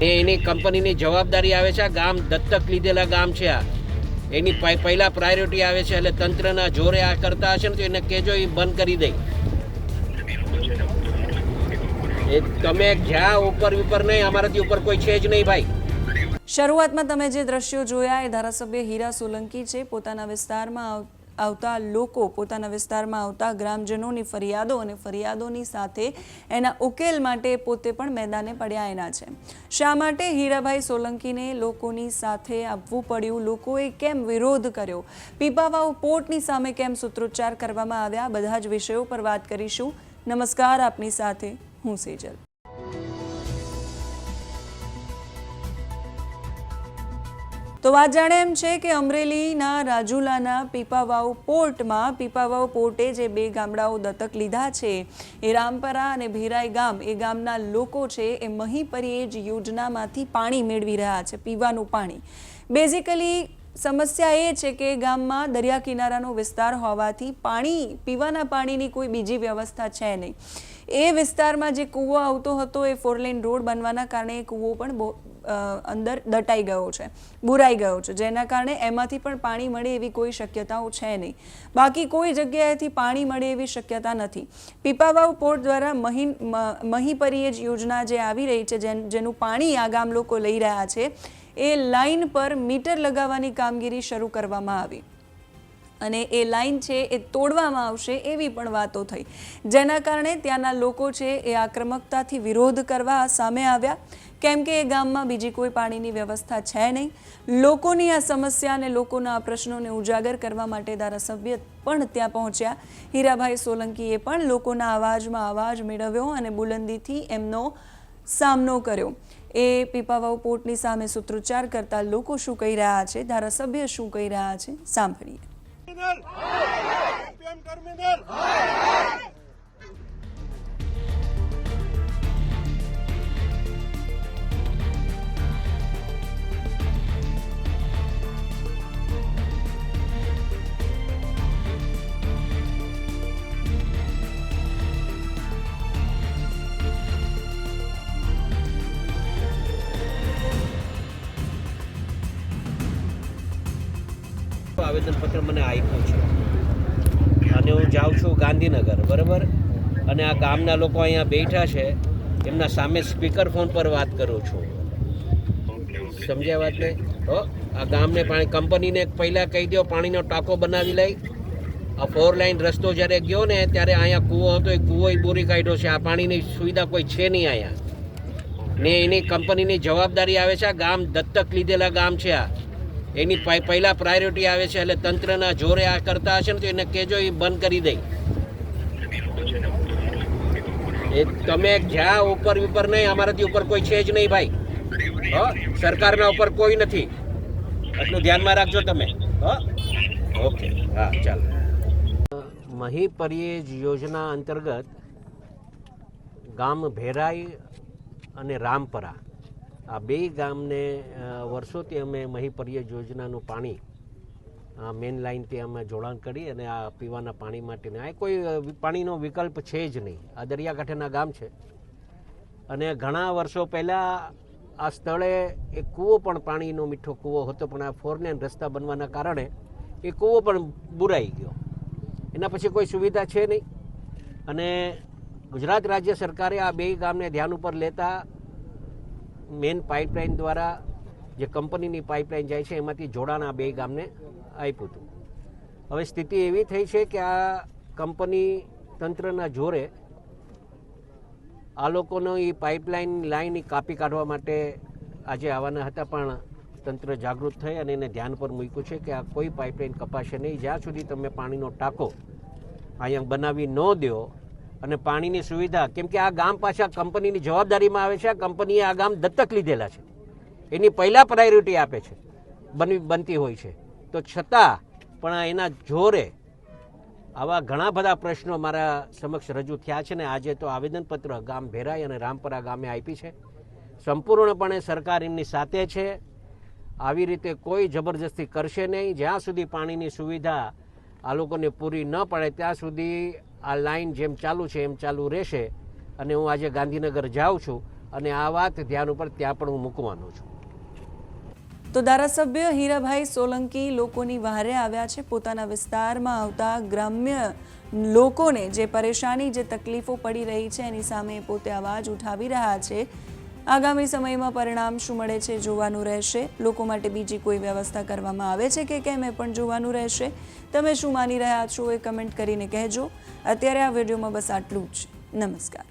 એ એની કંપનીની જવાબદારી આવે છે, આ ગામ દત્તક લીધેલા ગામ છે આ. એની પહેલા પ્રાયોરિટી આવે છે, એટલે તંત્રના જોરે આ કરતા હશે ને તો એને કહેજો એ બંધ કરી દે. એ તમે જ્યાં ઉપર ઉપર નહીં, અમારાથી ઉપર કોઈ છે જ નહીં ભાઈ. શરૂઆતમાં તમે જે દ્રશ્યો જોયા, એ ધારાસભ્ય હીરા સોલંકી છે. પોતાના વિસ્તારમાં આવતા લોકો પોતાના વિસ્તારમાં આવતા ગ્રામજનોની ફરિયાદો અને ફરિયાદોની સાથે એના ઉકેલ માટે પોતે પણ મેદાને પડ્યા એના છે. શા માટે હીરાભાઈ સોલંકીને લોકોની સાથે આવવું પડ્યું? લોકોએ કેમ વિરોધ કર્યો? પીપાવાવ પોર્ટની સામે કેમ સૂત્રોચ્ચાર કરવામાં આવ્યા? બધા જ વિષયો પર વાત કરીશું. નમસ્કાર, આપની સાથે હું સેજલ. તો વાત જાણે એમ છે કે અમરેલીના રાજુલાના પીપાવાવ પોર્ટમાં, પીપાવાવ પોર્ટે જે બે ગામડાઓ દત્તક લીધા છે, એ રામપરા અને ભીરાઈ ગામ, એ ગામના લોકો છે, એ મહી જ યોજનામાંથી પાણી મેળવી રહ્યા છે, પીવાનું પાણી. બેઝિકલી સમસ્યા એ છે કે ગામમાં દરિયા કિનારાનો વિસ્તાર હોવાથી પાણી, પીવાના પાણીની કોઈ બીજી વ્યવસ્થા છે નહીં. એ વિસ્તારમાં જે કૂવો આવતો હતો, એ ફોરલેન રોડ બનવાના કારણે એ કૂવો પણ અંદર દટાઈ ગયો છે, બુરાઈ ગયો છે, જેના કારણે એમાંથી પણ પાણી મળે એવી કોઈ શક્યતાઓ છે નહીં. બાકી કોઈ જગ્યાએથી પાણી મળે એવી શક્યતા નથી. પીપાવાવ પોર્ટ દ્વારા મહી મ- મહી પરિયેજ યોજના જે આવી રહી છે, જેન- પાણી આ ગામ લોકો લઈ રહ્યા છે, એ લાઈન પર મીટર લગાવવાની કામગીરી શરૂ કરવામાં આવી. અને એ લાઈન છે એ તોડવામાં આવશે એવી પણ વાતો થઈ. જેના કારણે ત્યાંના લોકો છે એ આક્રમકતાથી વિરોધ કરવા સામે આવ્યા. કેમ કે એ ગામમાં બીજી કોઈ પાણીની વ્યવસ્થા છે નહીં. લોકોની આ સમસ્યા અને લોકોના આ પ્રશ્નોને ઉજાગર કરવા માટે ધારાસભ્ય પણ ત્યાં પહોંચ્યા. હીરાભાઈ સોલંકીએ પણ લોકોના અવાજમાં અવાજ મેળવ્યો અને બુલંદીથી એમનો સામનો કર્યો. એ પીપાવાવ પોર્ટની સામે સૂત્રોચ્ચાર કરતા લોકો શું કહી રહ્યા છે? ધારાસભ્ય શું કહી રહ્યા છે? સાંભળીએ. ટર્મિનલ પીએમ ટર્મિનલ આવેદનપત્ર મને આપ્યું છે. અને હું જાઉં છું ગાંધીનગર, બરાબર? અને આ ગામના લોકો અહીંયા બેઠા છે, એમના સામે સ્પીકર ફોન પર વાત કરું છું. સમજ્યા વાત ને? હો, આ ગામને પાણી, કંપનીને પહેલાં કહી દો પાણીનો ટાંકો બનાવી લઈ. આ ફોર લાઈન રસ્તો જ્યારે ગયો ને, ત્યારે અહીંયા કૂવો હતો, એ કૂવો બોરી કાઢ્યો છે. આ પાણીની સુવિધા કોઈ છે નહીં અહીંયા. ને એની કંપનીની જવાબદારી આવે છે, આ ગામ દત્તક લીધેલા ગામ છે આ. એની પહેલાં પ્રાયોરિટી આવે છે એટલે તંત્રના જોરે આ કરતા હશે ને તો એને કહેજો એ બંધ કરી દે. એ તમે જ્યાં ઉપર ઉપર નહીં, અમારાથી ઉપર કોઈ છે જ નહીં ભાઈ. હો, સરકારના ઉપર કોઈ નથી. એટલું ધ્યાનમાં રાખજો તમે. હો? ઓકે, હા, ચાલો. મહી પરિયેજ યોજના અંતર્ગત ગામ ભેરાઈ અને રામપરા. આ બે ગામને વર્ષોથી અમે મહી પરિયેજ યોજનાનું પાણી મેન લાઇનથી અમે જોડાણ કરી અને આ પીવાના પાણી માટે આ કોઈ પાણીનો વિકલ્પ છે જ નહીં. આ દરિયાકાંઠાના ગામ છે. અને ઘણા વર્ષો પહેલાં આ સ્થળે એક કૂવો પણ પાણીનો મીઠો કૂવો હતો, પણ આ ફોરલેન રસ્તા બનવાના કારણે એ કૂવો પણ બુરાઈ ગયો. એના પછી કોઈ સુવિધા છે નહીં. અને ગુજરાત રાજ્ય સરકારે આ બે ગામને ધ્યાન ઉપર લેતા મેન પાઇપલાઇન દ્વારા જે કંપનીની પાઇપલાઇન જાય છે, એમાંથી જોડાણ આ બે ગામને આપ્યું હતું. હવે સ્થિતિ એવી થઈ છે કે આ કંપની તંત્રના જોરે આ લોકોનો એ પાઇપલાઇન લાઈન કાપી કાઢવા માટે આજે આવવાના હતા, પણ તંત્ર જાગૃત થઈ અને એને ધ્યાન પર મૂક્યું છે કે આ કોઈ પાઇપલાઇન કપાશે નહીં. જ્યાં સુધી તમે પાણીનો ટાંકો અહીંયા બનાવી ન દો અને પાણીની સુવિધા. કેમ કે આ ગામ પાછા કંપનીની જવાબદારીમાં આવે છે. આ કંપનીએ આ ગામ દત્તક લીધેલા છે. એની પહેલાં પ્રાયોરિટી આપે છે. બની, બનતી હોય છે. તો છતાં પણ એના જોરે આવા ઘણા બધા પ્રશ્નો મારા સમક્ષ રજૂ થયા છે ને આજે તો આવેદનપત્ર ગામ ભેરાઈ અને રામપરા ગામે આપી છે. સંપૂર્ણપણે સરકાર એમની સાથે છે. આવી રીતે કોઈ જબરજસ્તી કરશે નહીં. જ્યાં સુધી પાણીની સુવિધા આ લોકોને પૂરી ન પડે, ત્યાં સુધી આ લાઈન જેમ ચાલુ છે, એમ ચાલુ રહેશે અને હું આજે ગાંધીનગર જાઉં છું અને આ વાત ધ્યાન ઉપર ત્યાં પણ હું મૂકવાનો છું. તો ધારાસભ્ય હીરાભાઈ સોલંકી લોકોની વહારે આવ્યા છે. પોતાના વિસ્તારમાં આવતા ગ્રામ્ય લોકોને જે પરેશાની, જે તકલીફો પડી રહી છે, એની સામે પોતે અવાજ ઉઠાવી રહ્યા છે. આગામી સમયમાં પરિણામ શું મળે છે જોવાનું રહેશે. લોકો માટે બીજી કોઈ વ્યવસ્થા કરવામાં આવે છે કે કેમ એ પણ જોવાનું રહેશે. તમે શું માની રહ્યા છો એ કમેન્ટ કરીને કહેજો. અત્યારે આ વિડીયોમાં બસ આટલું જ. નમસ્કાર.